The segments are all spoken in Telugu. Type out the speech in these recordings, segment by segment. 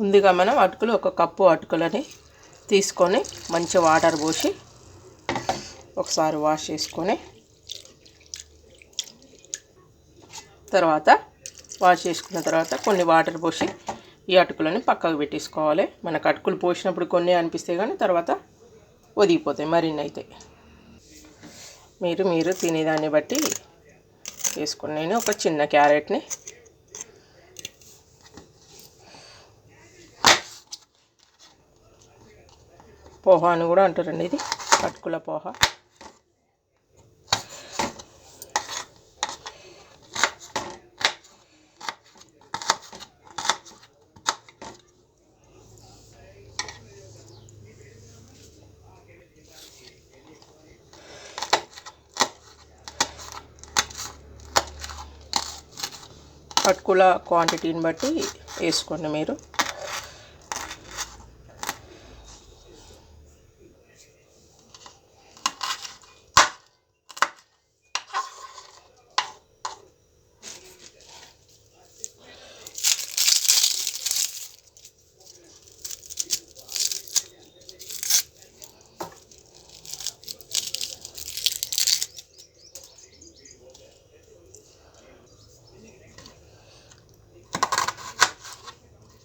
ముందుగా మనం అటుకులు ఒక కప్పు అటుకులని తీసుకొని మంచి వాటర్ పోసి ఒకసారి వాష్ చేసుకొని తర్వాత వాష్ చేసుకున్న తర్వాత కొన్ని వాటర్ పోసి ఈ అటుకులని పక్కకు పెట్టేసుకోవాలి. మనకు అటుకులు పోసినప్పుడు కొన్ని అనిపిస్తాయి కానీ తర్వాత ఒదిగిపోతాయి మరిన్ని అయితే. మీరు మీరు తినేదాన్ని బట్టి వేసుకుని నేను ఒక చిన్న క్యారెట్ని పోహా అని కూడా అంటారండి ఇది. అటుకుల పోహా. అటుకుల క్వాంటిటీని బట్టి వేసుకోండి మీరు.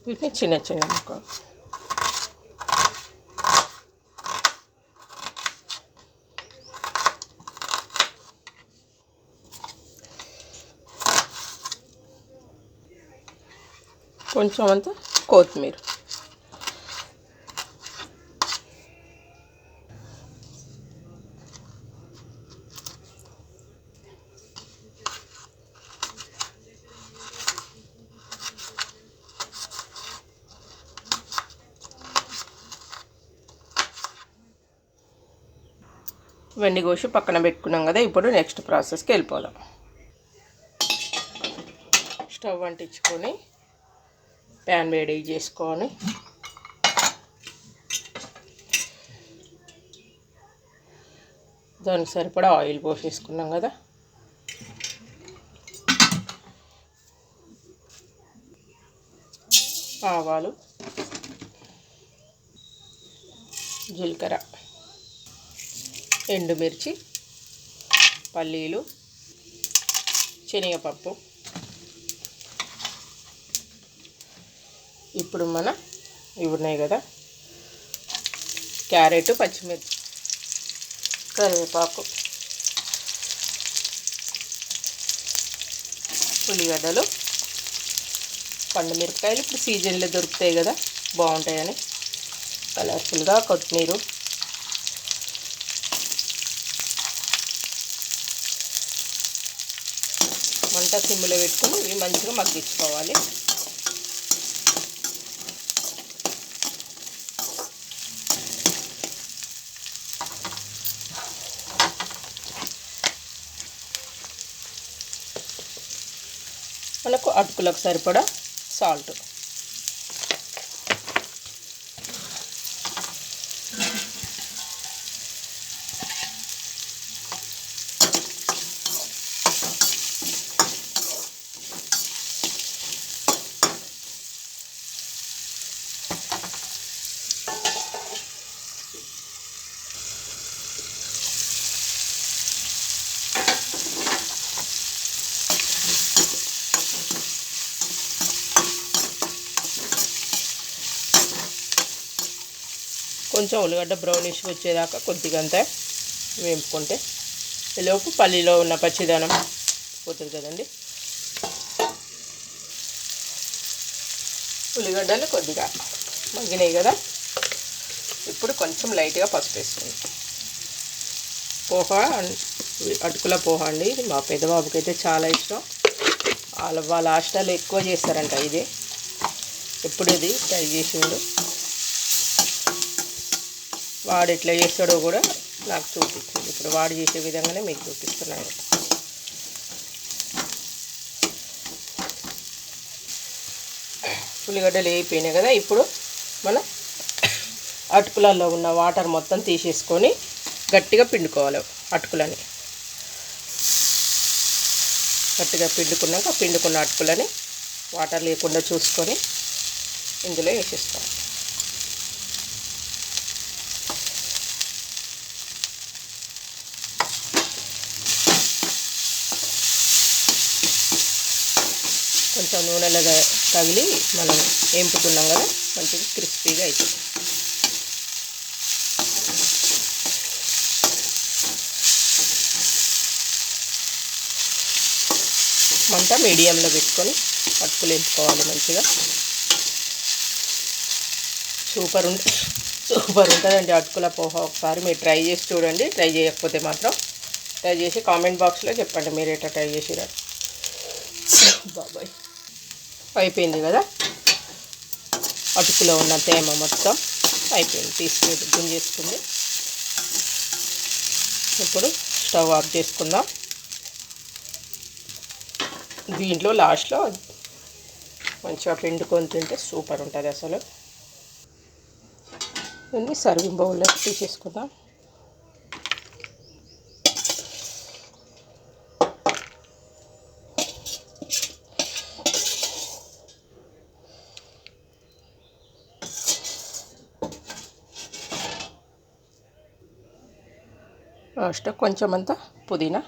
వీటిని చిన్న చిన్న ముక్క కొంచెం అంత కొత్తిమీర. వెండి కోసి పక్కన పెట్టుకున్నాం కదా ఇప్పుడు నెక్స్ట్ ప్రాసెస్కి వెళ్ళిపోదాం. స్టవ్ అంటించుకొని ప్యాన్ వేడి చేసుకొని దానికి సరిపడా ఆయిల్ పోసేసుకున్నాం కదా. ఆవాలు జీలకర్ర. ఎండుమిర్చి పల్లీలు శనగపప్పు. ఇప్పుడు మన ఇవి ఉన్నాయి కదా. క్యారెట్ పచ్చిమిర్చి కరివేపాకు ఉల్లిగడ్డలు పండు మిరపకాయలు ఇప్పుడు సీజన్లో దొరుకుతాయి కదా బాగుంటాయని. కలర్ఫుల్గా కొత్తిమీర. మంట సిమ్లో పెట్టుకుని ఇవి మంచిగా మగ్గించుకోవాలి. మనకు అటుకులకు సరిపడా సాల్ట్. కొంచెం ఉల్లిగడ్డ బ్రౌనిష్ వచ్చేదాకా కొద్దిగా అంతా వేపుకుంటే. ఈలోపు పల్లీలో ఉన్న పచ్చిదనం పోతుంది కదండి. ఉల్లిగడ్డలు కొద్దిగా మగ్గినాయి కదా. ఇప్పుడు కొంచెం లైట్గా పసుపు వేస్తుంది పోహ అటుకుల పోహ అండి. మా పెద్దబాబుకి అయితే చాలా ఇష్టం. వాళ్ళ వాళ్ళ హాస్టల్లో ఎక్కువ చేస్తారంట ఇది. ఎప్పుడు ఇది? ట్రై చేసిండు వాడు ఎట్లా చేస్తాడో కూడా నాకు చూపిస్తుంది. ఇప్పుడు వాడు చేసే విధంగానే మీకు చూపిస్తున్నాను. ఉల్లిగడ్డలు వేయిపోయినాయి కదా ఇప్పుడు మనం అటుకులలో ఉన్న వాటర్ మొత్తం తీసేసుకొని గట్టిగా పిండుకోవాలి అటుకులని. గట్టిగా పిండుకున్నాక పిండుకున్న అటుకులని వాటర్ లేకుండా చూసుకొని ఇందులో వేసేసుకోవాలి. కొంచెం నూనెలో తగిలి మనం వేపుకున్నాం కదా మంచిగా క్రిస్పీగా అవుతుంది మంట మీడియంలో పెట్టుకొని అటుకులు ఎంపుకోవాలి మంచిగా. సూపర్ ఉంటుంది సూపర్ ఉంటుందండి అటుకుల పోహ ఒకసారి మీరు ట్రై చేసి చూడండి ట్రై చేయకపోతే మాత్రం ట్రై చేసి కామెంట్ బాక్స్లో చెప్పండి మీరు ఎట్లా ట్రై చేసిరా బాబాయ్. అయిపోయింది కదా? అటుకులో ఉన్న తేమ మొత్తం అయిపోయింది. తీసుకుని గుంజేసుకుంది ఇప్పుడు స్టవ్ ఆఫ్ చేసుకుందాం. దీంట్లో లాస్ట్లో మంచిగా పిండుకొని తింటే సూపర్ ఉంటుంది అసలు. దీన్ని సర్వింగ్ బౌల్లో తీసేసుకుందాం. లాస్ట్ కొంచెం అంత పుదీనా.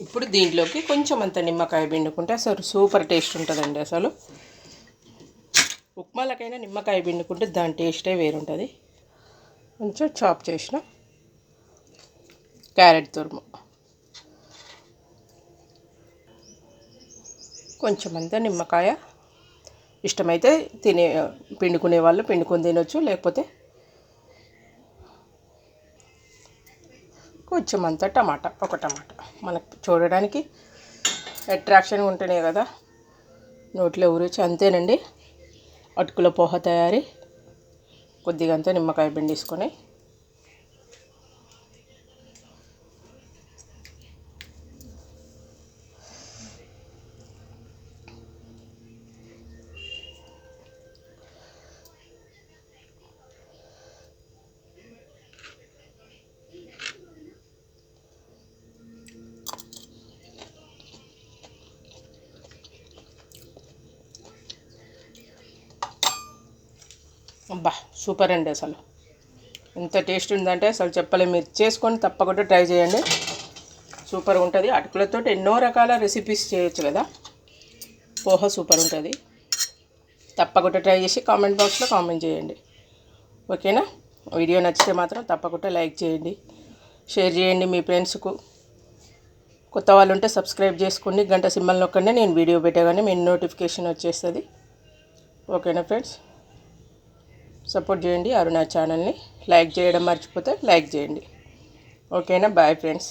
ఇప్పుడు దీంట్లోకి కొంచెం అంత నిమ్మకాయ పిండుకుంటే అసలు సూపర్ టేస్ట్ ఉంటుందండి అసలు. ఉప్మాలకైనా నిమ్మకాయ పిండుకుంటే దాని టేస్టే వేరుంటుంది. కొంచెం చాప్ చేసిన క్యారెట్ తురుము. కొంచెం అంత నిమ్మకాయ. ఇష్టమైతే తినే పిండుకునే వాళ్ళు పిండుకొని తినొచ్చు లేకపోతే కొంచెం అంత టమాటా ఒక టమాటా. మనకు చూడడానికి అట్రాక్షన్గా ఉంటేనే కదా. నోట్లో ఊరిచి అంతేనండి. అటుకుల పోహ తయారీ. కొద్దిగా అంతా నిమ్మకాయ పిండేసుకొని అబ్బా సూపర్ అండి అసలు. ఎంత టేస్ట్ ఉందంటే అసలు చెప్పలేము మీరు చేసుకొని తప్పకుండా ట్రై చేయండి. సూపర్ ఉంటుంది. అటుకులతో ఎన్నో రకాల రెసిపీస్ చేయొచ్చు కదా. పోహ సూపర్ ఉంటుంది. తప్పకుండా ట్రై చేసి కామెంట్ బాక్స్లో కామెంట్ చేయండి. ఓకేనా? వీడియో నచ్చితే మాత్రం తప్పకుండా లైక్ చేయండి. షేర్ చేయండి మీ ఫ్రెండ్స్కు కొత్త వాళ్ళు ఉంటే సబ్స్క్రైబ్ చేసుకోండి. గంట సింబల్ నొక్కండి. నేను వీడియో పెట్టగానే మీ నోటిఫికేషన్ వచ్చేస్తుంది. ఓకేనా ఫ్రెండ్స్ సపోర్ట్ చేయండి అరుణ ఛానల్ని. లైక్ చేయడం మర్చిపోతే లైక్ చేయండి. ఓకేనా? Bye friends.